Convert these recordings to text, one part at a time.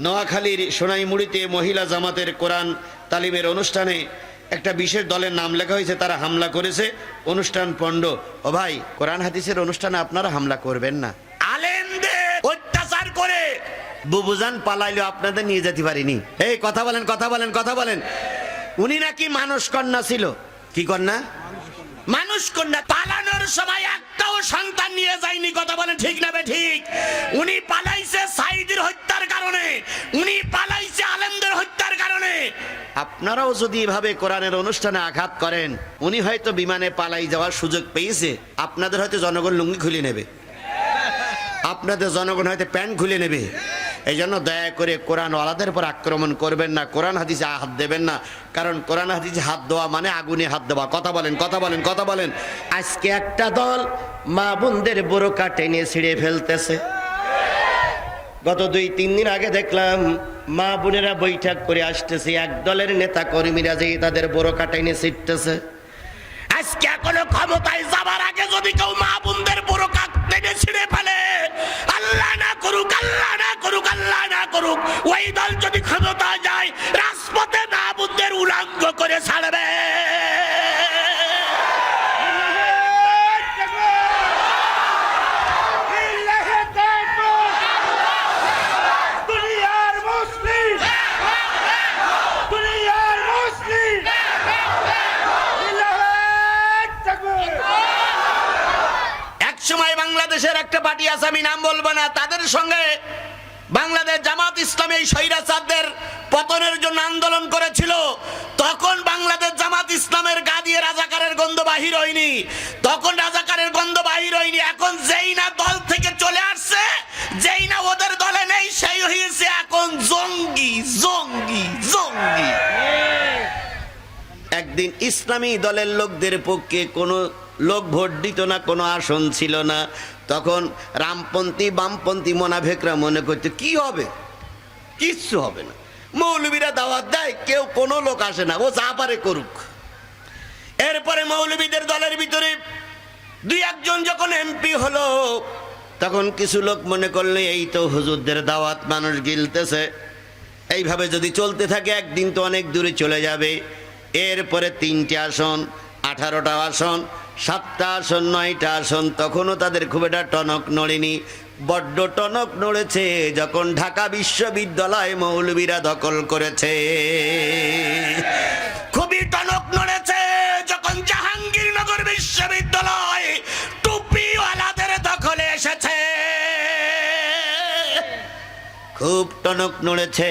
নোয়াখালীর সোনাইমুড়িতে মহিলা জামাতের কোরআন তালিমের অনুষ্ঠানে একটা বিশেষ দলের নাম লেখা হয়েছে তারা হামলা করেছে। অনুষ্ঠান পণ্ড। ও ভাই কোরআন হাদিসের অনুষ্ঠানে আপনারা হামলা করবেন না। আলেমদের অত্যাচার করে বুবুজান পালাইলো আপনাদের নিয়ে যেতে পারিনি। এই কথা বলেন কথা বলেন কথা বলেন। উনি নাকি মানুষ কন্যা ছিল। কি কন্যা? মানুষ কন্যা। পালানোর সময় একটাও সন্তান নিয়ে যায়নি, কথা বলে ঠিক না ঠিক। উনি পালাইছে সাইদের হত্যার কারণে, উনি পালাইছে আলেমদের হত্যার কারণে। আপনারাও যদি এভাবে কোরআনের অনুষ্ঠানে আঘাত করেন, উনি হয়তো বিমানে পালাই যাওয়ার সুযোগ পেয়েছে। আপনাদের হয়তো জনগণ লুঙ্গি খুলে নেবে। আপনাদের জনগণ হয়তো প্যান্ট খুলে নেবে। এই জন্য দয়া করে কোরআন ওয়ালাদের উপর আক্রমণ করবেন না, কোরআন হাদিসে হাত দেবেন না। কারণ কোরআন হাদিসে হাত দেওয়া মানে আগুনে হাত দেওয়া। কথা বলেন কথা বলেন কথা বলেন। আজকে একটা দল মা বোনদের বোরকা টেনে ছিঁড়ে ফেলতেছে। গত দুই, তিন দিন আগে দেখলাম মা বোনেরা বৈঠক করে আসতেছে। এক দলের নেতা কর্মীরা যে তাদের বোরকা টেনে ছিটতেছে আজকে এখনও ক্ষমতায় যাবার আগে যদি কেউ মা বোনদের বড় কাক টেনে ছিঁড়ে ফেলে, আল্লাহ না করুক, আল্লাহ না করুক, আল্লাহ না করুক, ওই দল যদি ক্ষমতা যায়, রাজপথে মা বোনদের উলাঙ্গ করে ছাড়বে দুনিয়ার মুসলিম দুনিয়ার মুসলিম এক সময় বাংলাদেশের একটা পার্টি আছে বলব না, তাদের সঙ্গে বাংলাদেশ জামাত ইসলামী এই স্বৈরাচারদের পতনের জন্য আন্দোলন করেছিল। তখন বাংলাদেশ জামাত ইসলামের গা দিয়ে রাজাকারের গন্ধ বাহির হয়নি। তখন রাজাকারের গন্ধ বাহির হয়নি। এখন যেই না দল থেকে চলে আসছে, যেই না ওদের দলে নেই, সেই হয়েছে এখন জঙ্গি জঙ্গি জঙ্গি। একদিন ইসলামী দলের লোকদের পক্ষে কোনো লোক ভোট দিত না, কোনো আসন ছিল না। তখন রামপন্থী, বামপন্থী মোনাফেকরা মনে করতে, কি হবে? কিচ্ছু হবে না। মৌলবীরা দাওয়াত দেয়, কেউ কোনো লোক আসে না, ও যা পারে করুক। এরপরে মৌলবীদের দলের ভিতরে দুই একজন যখন এমপি হলো, তখন কিছু লোক মনে করলে, এই তো হুজুরদের দাওয়াত, মানুষ গিলতেছে। এইভাবে যদি চলতে থাকে, একদিন তো অনেক দূরে চলে যাবে। এরপরে তিনটে আসন, আঠারোটা আসন সাতটা আসন, নয়টা আসন, তখনও তাদের খুব একটা টনক নড়েনি। বড্ড টনক নড়েছে যখন ঢাকা বিশ্ববিদ্যালয় মৌলবীরা দখল করেছে। খুবই টনক নড়েছে যখন জাহাঙ্গীরনগর বিশ্ববিদ্যালয় টুপিওয়ালাদের দখলে এসেছে। খুব টনক নড়েছে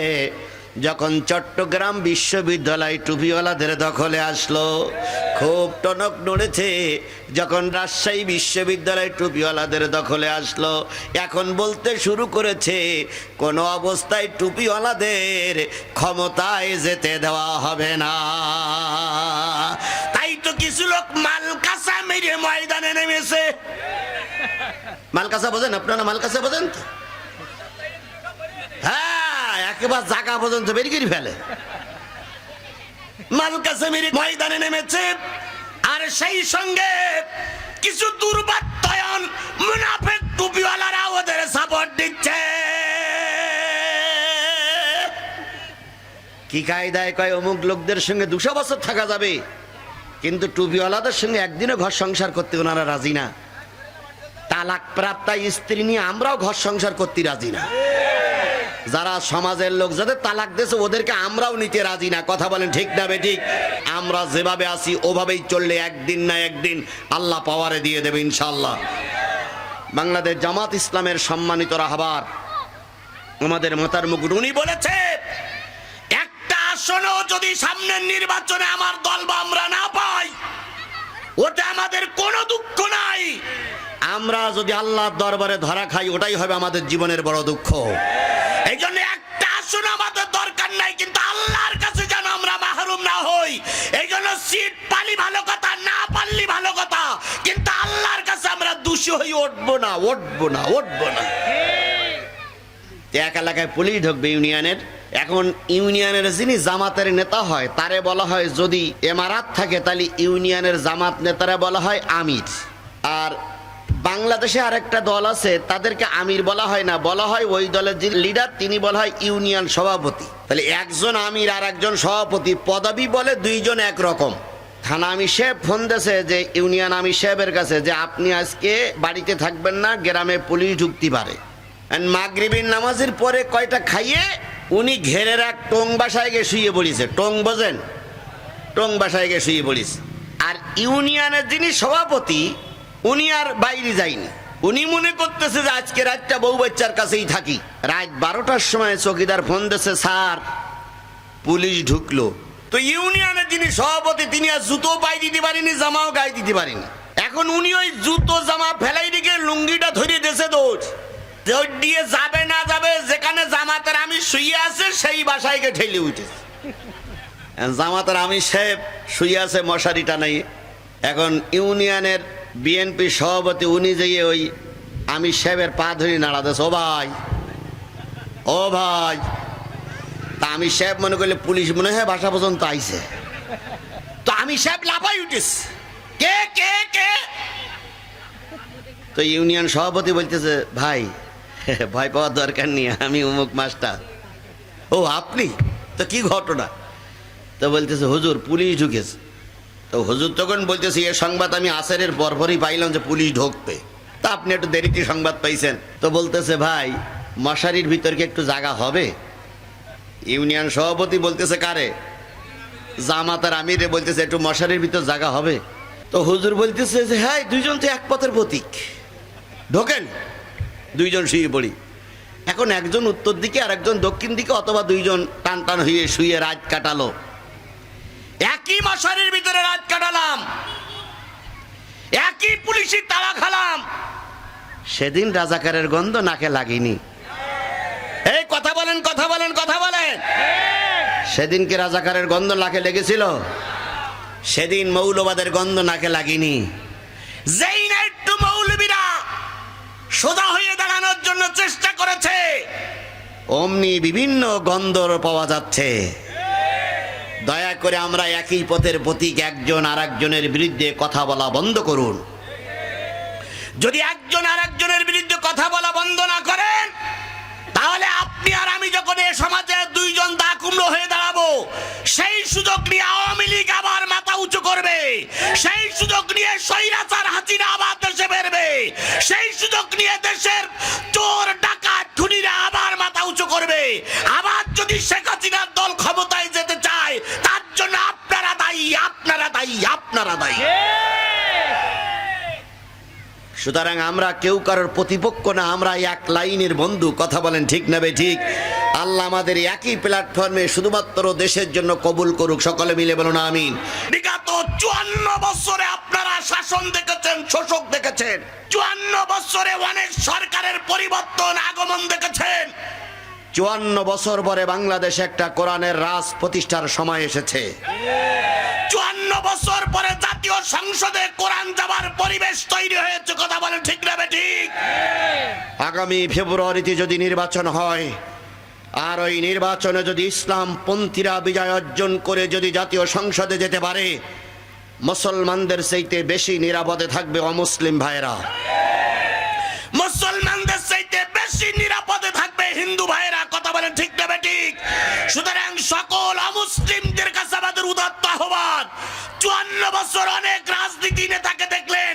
যখন চট্টগ্রাম বিশ্ববিদ্যালয় টুপিওয়ালাদের দখলে আসলো, খুব টনক নড়েছে, যখন রাজশাহী বিশ্ববিদ্যালয় টুপিওয়ালাদের দখলে আসলো, এখন বলতে শুরু করেছে, কোনো অবস্থায় টুপিওয়ালাদের ক্ষমতায় যেতে দেওয়া হবে না। তাই তো কিছু লোক মালকাসা মেরে ময়দানে নেমেছে। মালকাসা বোঝেন আপনারা মালকাসা বোঝেন তো? একেবারে জায়গা পর্যন্ত বের করে ফেলে। মালকাসেমির ময়দানে নেমেছে, আর সেই সঙ্গে কিছু দুর্বাত্তয়ন মুনাফেক টুপিওয়ালারা ওদের সাপোর্ট দিচ্ছে। কি কায়দায় কয় অমুক লোকদের সঙ্গে দুশো বছর থাকা যাবে? কিন্তু টুপিওয়ালাদের সঙ্গে একদিনও ঘর সংসার করতে ওনারা রাজি না। তালাক প্রাপ্তা স্ত্রী নিয়ে আমরাও ঘর সংসার করতে রাজি না। যারা সমাজের লোক যাদের তালাক দিয়েছে, ওদেরকে আমরাও নিতে রাজি না। কথা বলেন ঠিক না বে ঠিক? আমরা যেভাবে আছি, ওভাবেই চললে একদিন না একদিন আল্লাহ পাওয়ারে দিয়ে দেবে ইনশাল্লাহ বাংলাদেশ জামাত ইসলামের সম্মানিত রাহবার, আমাদের মাতার মুকুট, উনি বলেছে, একটা আসনও যদি সামনের নির্বাচনে আমার দল বা আমরা না পাই, ওতে আমাদের কোনো দুঃখ নাই। আমরা যদি আল্লাহর দরবারে ধরা খাই, ওটাই হবে আমাদের জীবনের বড় দুঃখ। এই জন্য একটা আসন আমাদের দরকার নাই, কিন্তু আল্লাহর কাছে যেন আমরা মাহরুম না হই। এই জন্য সিট পালি ভালো কথা, না পারলি ভালো কথা, কিন্তু আল্লাহর কাছে আমরা দোষী হই, উঠবো না উঠবো না উঠবো না। এক এলাকায় পুলিশ ঢুকবে ইউনিয়নের। এখন ইউনিয়নের যিনি জামাতের নেতা হয়, তারে বলা হয় যদি এমারাত থাকে, তাহলে ইউনিয়নের জামাত নেতারা বলা হয় আমির। আর বাংলাদেশে আরেকটা দল আছে, তাদেরকে আমির বলা হয় না, বলা হয় ওই দলের যে লিডার তিনি বলা হয় ইউনিয়ন সভাপতি। তাহলে একজন আমির আর একজন সভাপতি পদবি বলে দুইজন একরকম। থানা আমি সাহেব ফোন দিয়েছে যে, ইউনিয়ন আমি সাহেবের কাছে যে, আপনি আজকে বাড়িতে থাকবেন না, গ্রামে পুলিশ ঢুকতে পারে। And মাগরিবির নামাজের পরে কয়টা খাইয়ে, উনি ঘেরের এক টং বাসায় গিয়ে শুয়ে পড়িছে। টং বোঝেন? টং বাসায় গিয়ে শুয়ে পড়িস আর ইউনিয়নের যিনি সভাপতি উনি আর বাইরে যায়নি। উনি মনে করতেছে যে আজকে রাতটা বউ বাচ্চার কাছেই থাকি। রাত বারোটার সময় চকিদার ফোন দিয়েছে, স্যার, পুলিশ ঢুকলো। তো ইউনিয়নের যিনি সভাপতি, তিনি আর জুতো পাই দিতে পারেনি, জামাও গায়ে দিতে পারেনি। এখন উনি ওই জুতো, জামা ফেলাই দিকে লুঙ্গিটা ধরে দেশে দৌড় দিয়ে যাবে না যাবে, যেখানে জামাতের আমি শুয়ে আছে, সেই বাসায় ঠেলে উঠেছে। জামাতের আমি সাহেব শুয়ে আছে মশারি টানাই এখন ইউনিয়নের বিএনপি সভাপতি, উনি যেয়ে ওই আমি সাহেবের পা ধরে নাড়াতেছে। ও ভাই ও ভাই। তা আমি সাহেব মনে করলে পুলিশ মনে হয় ভাষা পর্যন্ত আইছে। তো আমি সাহেব লাফাই উঠিস কে কে কে? তো ইউনিয়ন সভাপতি বলতেছে, ভাই, ভয় পাওয়ার দরকার নেই, আমি উমুক মাস্টার। ও, আপনি? তো কি ঘটনা? তো বলতেছে, হুজুর, পুলিশ ঢুকেছে। তো হুজুর তখন বলতেছে, এ সংবাদ আমি আসরের পরপরই পাইলাম যে পুলিশ ঢুকবে তা আপনি একটু দেরিতে সংবাদ পাইছেন? তো বলতেছে, ভাই, মশারির ভিতর কি একটু জায়গা হবে? ইউনিয়ন সভাপতি বলতেছে, কারে? জামাতার আমিরে বলতেছে, একটু মশারির ভিতর জায়গা হবে। তো হুজুর বলতেছে যে হ্যাঁ দুইজন তো এক পথের প্রতীক। ঢোকেন, দুইজন শুয়ে পড়ি। এখন একজন উত্তর দিকে আর একজন দক্ষিণ দিকে অথবা দুইজন টান টান হয়ে শুয়ে রাত কাটালো। একই মশারির ভিতরে রাত কাটালাম। একই পুলিশের তালা খালাম। সেদিন রাজাকারের গন্ধ নাকে লাগেনি। এই কথা বলেন কথা বলেন কথা বলেন। সেদিনকে রাজাকারের গন্ধ নাকে লেগেছিল। সেদিন মৌলবাদের গন্ধ নাকে লাগেনি। যেই না একটু মৌলবীরা সোজা হয়ে দাঁড়ানোর জন্য চেষ্টা করেছে। অমনি বিভিন্ন গন্ধ পাওয়া যাচ্ছে। করে আমরা একই পথের প্রতীক একজন আর একজনের বিরুদ্ধে কথা বলা বন্ধ করুন। যদি একজন আর একজনের বিরুদ্ধে কথা বলা বন্ধ না করেন, তাহলে আপনি আর আমি যখন এ সমাজে দুইজন দা কুমড়ো হয়ে দাঁড়াবো, সেই সুযোগ নিয়ে আওয়ামী লীগ আবার মাথা উঁচু করবে, সেই সুযোগ নিয়ে স্বৈরাচার হাসিনা আবার দেশে বেরবে সেই সুযোগ নিয়ে দেশের চোর, ডাকাত, খুনিরা আবার মাথা উঁচু করবে। আবার যদি শেখ হাসিনার দল ক্ষমতায় যেতে দায়ী আপনারা দায়ী আপনারা দায়ী। সুতরাং আমরা কেউ কারোর প্রতিপক্ষ না আমরা এক লাইনের বন্ধু কথা বলেন ঠিক নেবে ঠিক? আল্লাহ আমাদের একই প্ল্যাটফর্মে শুধুমাত্র দেশের জন্য কবুল করুক সকলে মিলে বলুন আমিন। বিগত চুয়ান্ন বছরে আপনারা শাসন দেখেছেন শোষক দেখেছেন। চুয়ান্ন বছরে অনেক সরকারের পরিবর্তন আগমন দেখেছেন। চুয়ান্ন বছর পরে বাংলাদেশে একটা কোরআনের রাজ প্রতিষ্ঠার সময় এসেছে। বছর পরে জাতীয় সংসদে কোরআন যাবার পরিবেশ তৈরি হয়েছে কথা বলেন ঠিক না ঠিক? আগামী ফেব্রুয়ারিতে যদি নির্বাচন হয় আর ওই নির্বাচনে যদি ইসলাম পন্থীরা বিজয় অর্জন করে যদি জাতীয় সংসদে যেতে পারে মুসলমানদের চাইতে বেশি নিরাপদে থাকবে অমুসলিম ভাইরা মুসলমানদের চাইতে বেশি নিরাপদে থাকবে হিন্দু ভাইয়েরা কথা বলেন ঠিক নেবে ঠিক? সুতরাং সকল অমুসলিমদের কাছে আমাদের উদাত্ত আহ্বান। চুয়ান্ন বছর অনেক রাজনীতি নেতাকে দেখলেন।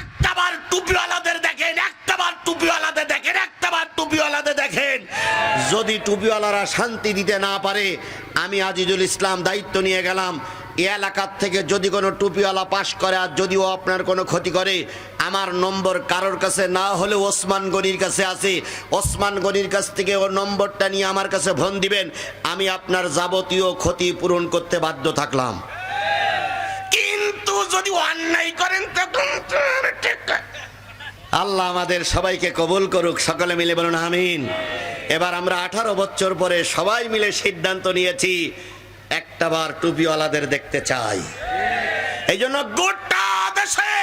একটাবার টুপিওয়ালাদের দেখেন একটাবার টুপিওয়ালাদের দেখেন একটাবার টুপিওয়ালাদের দেখেন। যদি টুপিওয়ালারা শান্তি দিতে না পারে, আমি আজিজুল ইসলাম দায়িত্ব নিয়ে গেলাম। এলাকার থেকে যদি কোনো টুপিওয়ালা পাশ করে আর যদিও আপনার কোনো ক্ষতি করে আমার নম্বর কারোর কাছে না হলে ওসমান গনির কাছে আছে। ওসমান গনির কাছ থেকে ও নম্বরটা নিয়ে আমার কাছে ভন দিবেন। আমি আপনার যাবতীয় ক্ষতি পূরণ করতে বাধ্য থাকলাম। কিন্তু যদি অন্যায় করেন তখন আল্লাহ আমাদের সবাইকে কবুল করুক সকলে মিলে বলুন আমিন। এবার আমরা আঠারো বছর পরে সবাই মিলে সিদ্ধান্ত নিয়েছি একটা বার টুপিওয়ালাদের দেখতে চাই। এই জন্য গোটা দেশে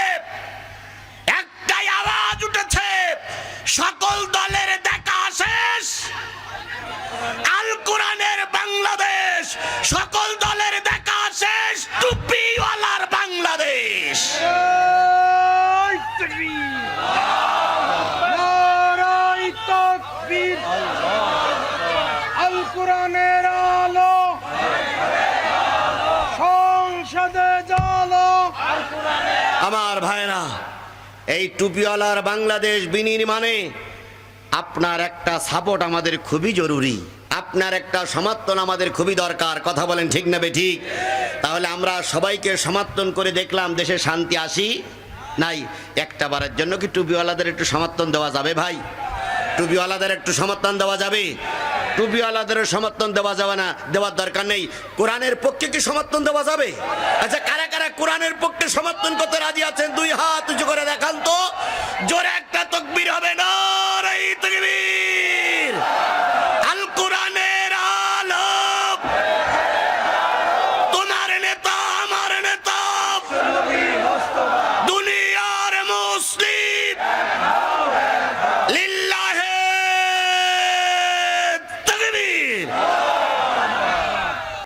আমার ভাইরা, এই টুপিওয়ালার বাংলাদেশ বিনির্মাণে আপনার একটা সাপোর্ট আমাদের খুবই জরুরি। আপনার একটা সমর্থন আমাদের খুবই দরকার। কথা বলেন ঠিক না ঠিক তাহলে আমরা সবাইকে সমর্থন করে দেখলাম দেশে শান্তি আসি নাই। একটা বারের জন্য কি টুপিওয়ালাদের একটু সমর্থন দেওয়া যাবে ভাই? টুপিওয়ালাদের একটু সমর্থন দেওয়া যাবে? টুপিওয়ালাদের সমর্থন দেওয়া যাবে না, দেওয়ার দরকার নেই। কোরআনের পক্ষে কি সমর্থন দেওয়া যাবে? আচ্ছা কারা কারা কোরআনের পক্ষে সমর্থন করতে রাজি আছেন, দুই হাত উঁচু করে দেখান তো। জোরে একটা তকবির হবে না তকবীর।